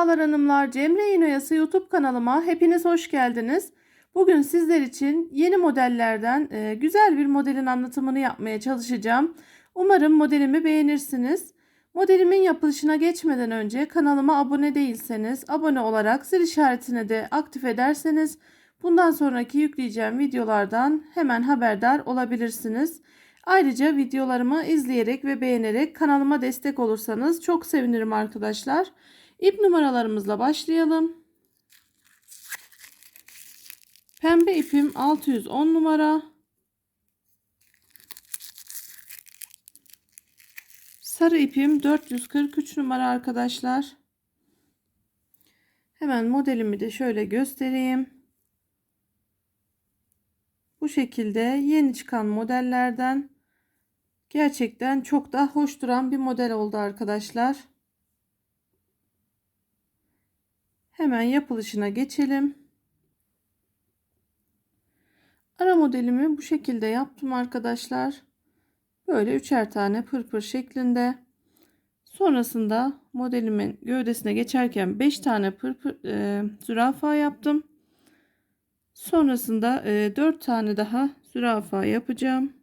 Merhabalar hanımlar. Cemre İnoyası YouTube kanalıma hepiniz hoş geldiniz. Bugün sizler için yeni modellerden e, güzel bir modelin anlatımını yapmaya çalışacağım. Umarım modelimi beğenirsiniz. Modelimin yapılışına geçmeden önce kanalıma abone değilseniz abone olarak zil işaretini de aktif ederseniz bundan sonraki yükleyeceğim videolardan hemen haberdar olabilirsiniz. Ayrıca videolarımı izleyerek ve beğenerek kanalıma destek olursanız çok sevinirim arkadaşlar. İp numaralarımızla başlayalım. Pembe ipim 610 numara. Sarı ipim 443 numara arkadaşlar. Hemen modelimi de şöyle göstereyim. Bu şekilde yeni çıkan modellerden gerçekten çok da hoş duran bir model oldu arkadaşlar. Hemen yapılışına geçelim. Ara modelimi bu şekilde yaptım arkadaşlar. Böyle üçer tane pırpır şeklinde. Sonrasında modelimin gövdesine geçerken 5 tane pırpır e, zürafa yaptım. Sonrasında e, 4 tane daha zürafa yapacağım.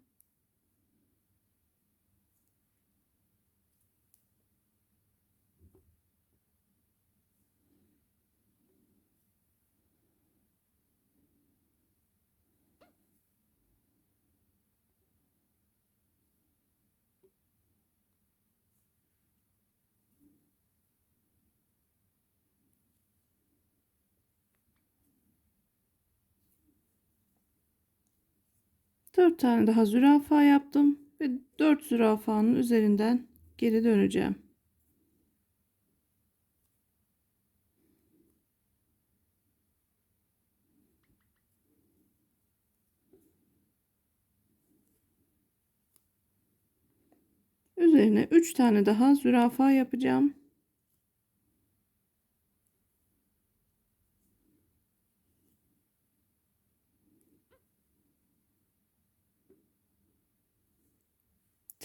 Dört tane daha zürafa yaptım ve dört zürafanın üzerinden geri döneceğim. Üzerine 3 tane daha zürafa yapacağım.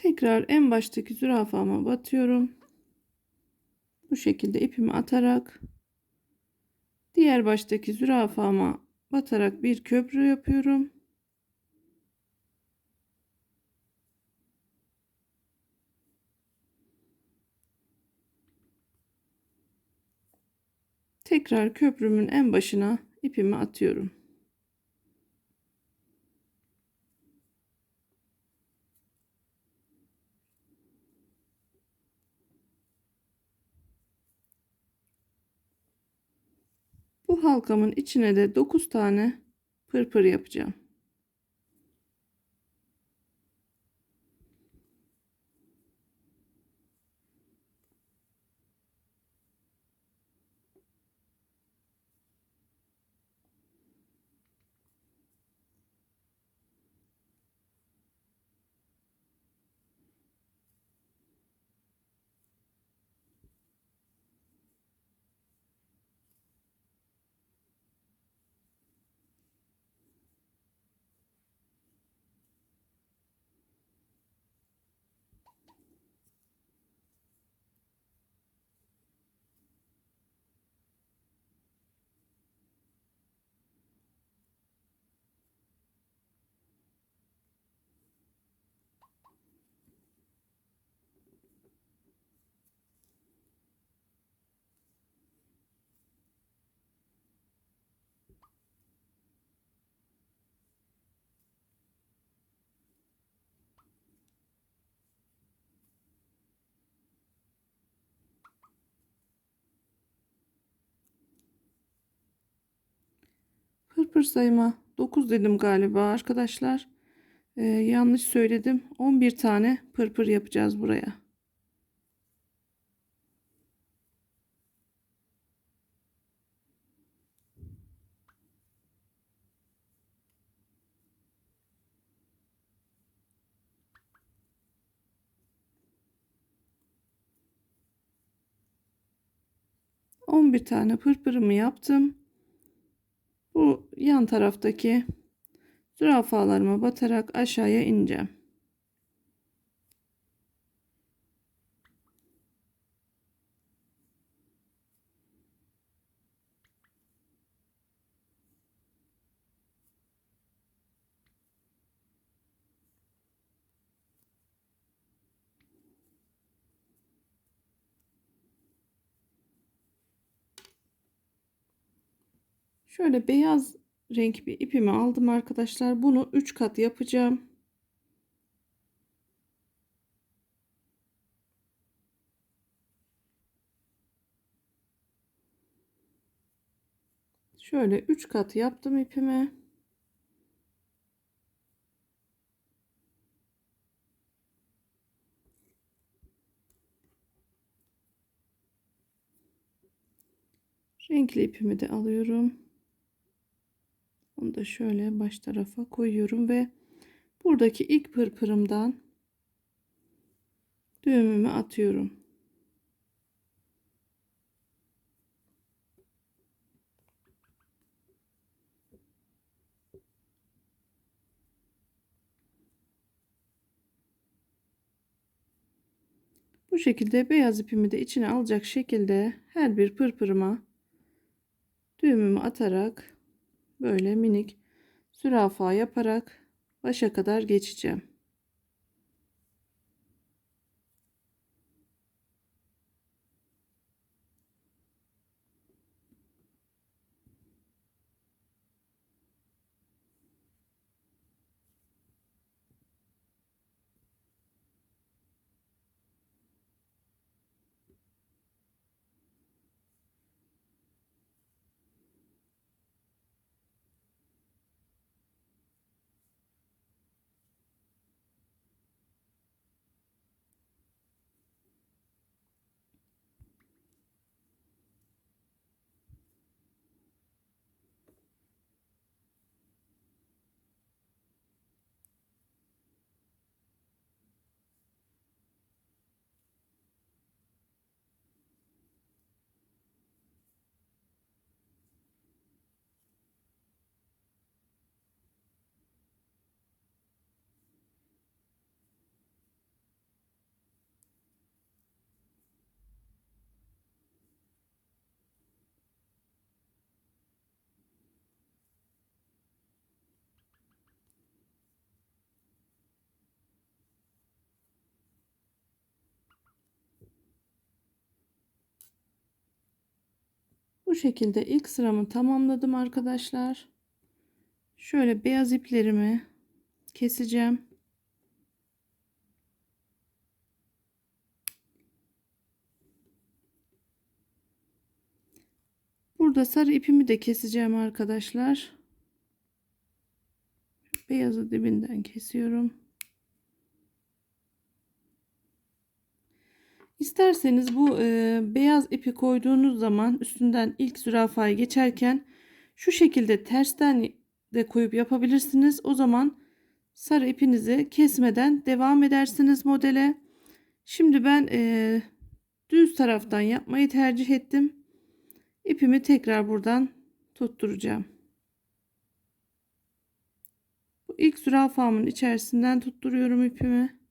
Tekrar en baştaki zürafama batıyorum. Bu şekilde ipimi atarak diğer baştaki zürafama batarak bir köprü yapıyorum. Tekrar köprümün en başına ipimi atıyorum. Bu halkamın içine de 9 tane pırpır yapacağım. Pırpır sayıma 9 dedim galiba arkadaşlar. Ee, yanlış söyledim. 11 tane pırpır yapacağız buraya. On bir tane pırpırımı yaptım. Bu yan taraftaki zürafalarıma batarak aşağıya ineceğim. Şöyle beyaz renk bir ipimi aldım arkadaşlar. Bunu 3 kat yapacağım. Şöyle 3 kat yaptım ipimi. Renkli ipimi de alıyorum. Onu da şöyle baş tarafa koyuyorum ve buradaki ilk pırpırımdan düğümümü atıyorum. Bu şekilde beyaz ipimi de içine alacak şekilde her bir pırpırıma düğümümü atarak böyle minik zürafa yaparak başa kadar geçeceğim. Bu şekilde ilk sıramı tamamladım arkadaşlar. Şöyle beyaz iplerimi keseceğim. Burada sarı ipimi de keseceğim arkadaşlar. Beyazı dibinden kesiyorum. İsterseniz bu e, beyaz ipi koyduğunuz zaman üstünden ilk zürafayı geçerken şu şekilde tersten de koyup yapabilirsiniz. O zaman sarı ipinizi kesmeden devam edersiniz modele. Şimdi ben e, düz taraftan yapmayı tercih ettim. İpimi tekrar buradan tutturacağım. Bu ilk zürafamın içerisinden tutturuyorum ipimi.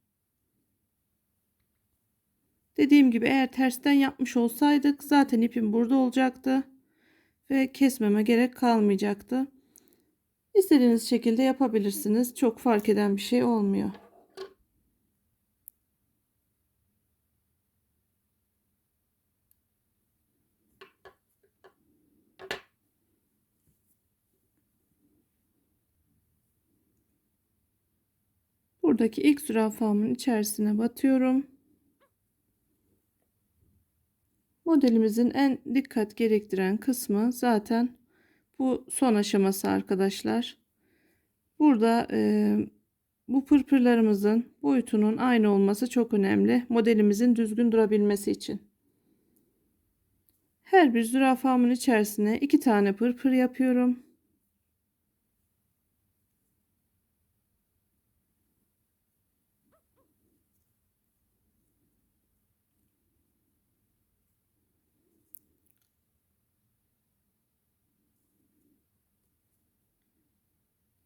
Dediğim gibi eğer tersten yapmış olsaydık zaten ipim burada olacaktı. Ve kesmeme gerek kalmayacaktı. İstediğiniz şekilde yapabilirsiniz. Çok fark eden bir şey olmuyor. Buradaki ilk zürafamın içerisine batıyorum. Modelimizin en dikkat gerektiren kısmı zaten bu son aşaması arkadaşlar. Burada e, bu pırpırlarımızın boyutunun aynı olması çok önemli. Modelimizin düzgün durabilmesi için. Her bir zürafamın içerisine iki tane pırpır yapıyorum.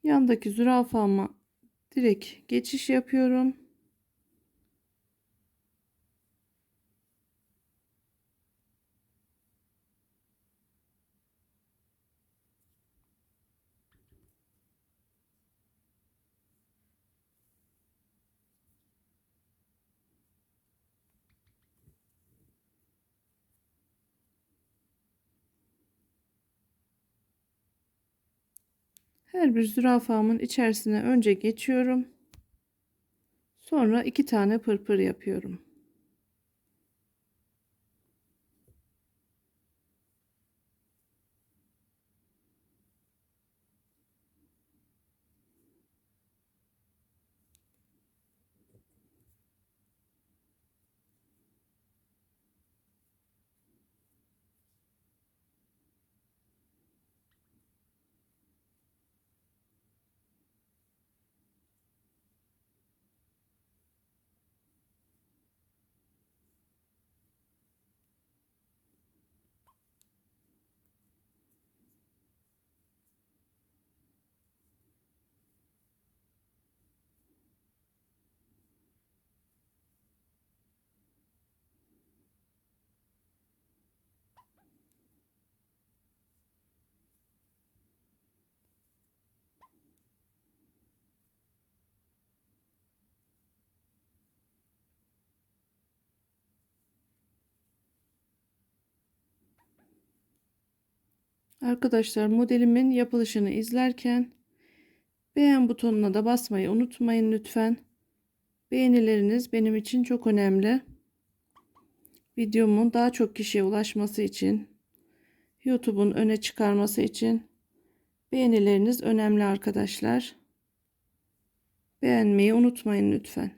Yandaki zürafama direkt geçiş yapıyorum. Her bir zürafamın içerisine önce geçiyorum. Sonra iki tane pırpır yapıyorum. Arkadaşlar modelimin yapılışını izlerken beğen butonuna da basmayı unutmayın lütfen. Beğenileriniz benim için çok önemli. Videomun daha çok kişiye ulaşması için, YouTube'un öne çıkarması için beğenileriniz önemli arkadaşlar. Beğenmeyi unutmayın lütfen.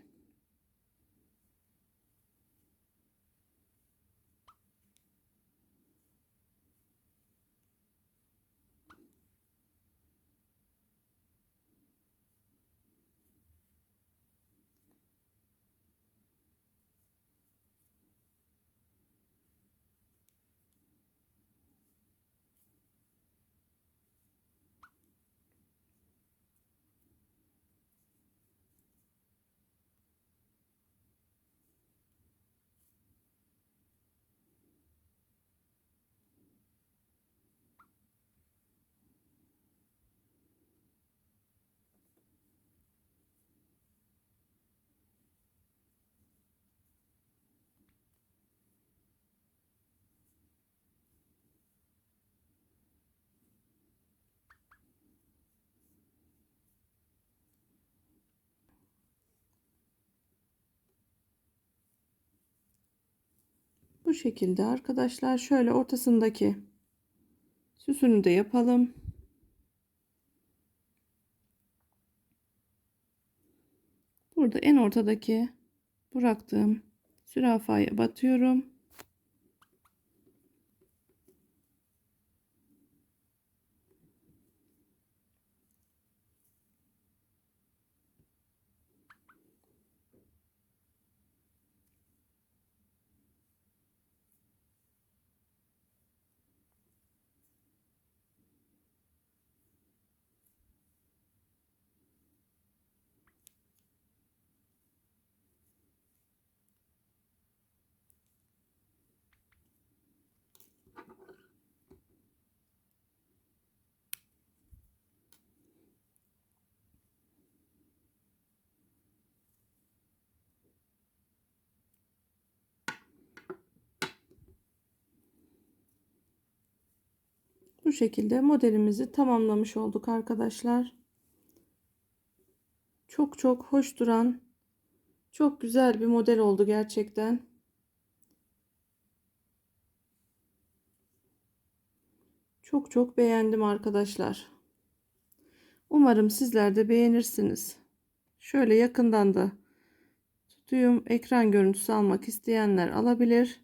Bu şekilde arkadaşlar şöyle ortasındaki süsünü de yapalım. Burada en ortadaki bıraktığım zürafaya batıyorum. Bu şekilde modelimizi tamamlamış olduk arkadaşlar. Çok çok hoş duran, çok güzel bir model oldu gerçekten. Çok çok beğendim arkadaşlar. Umarım sizler de beğenirsiniz. Şöyle yakından da tutuyum. Ekran görüntüsü almak isteyenler alabilir.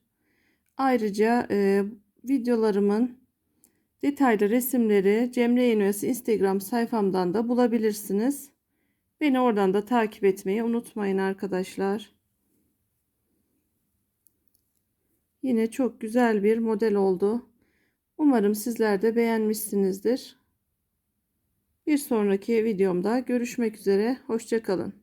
Ayrıca e, videolarımın detaylı resimleri Cemre Yeniöz Instagram sayfamdan da bulabilirsiniz. Beni oradan da takip etmeyi unutmayın arkadaşlar. Yine çok güzel bir model oldu. Umarım sizler de beğenmişsinizdir. Bir sonraki videomda görüşmek üzere. Hoşçakalın.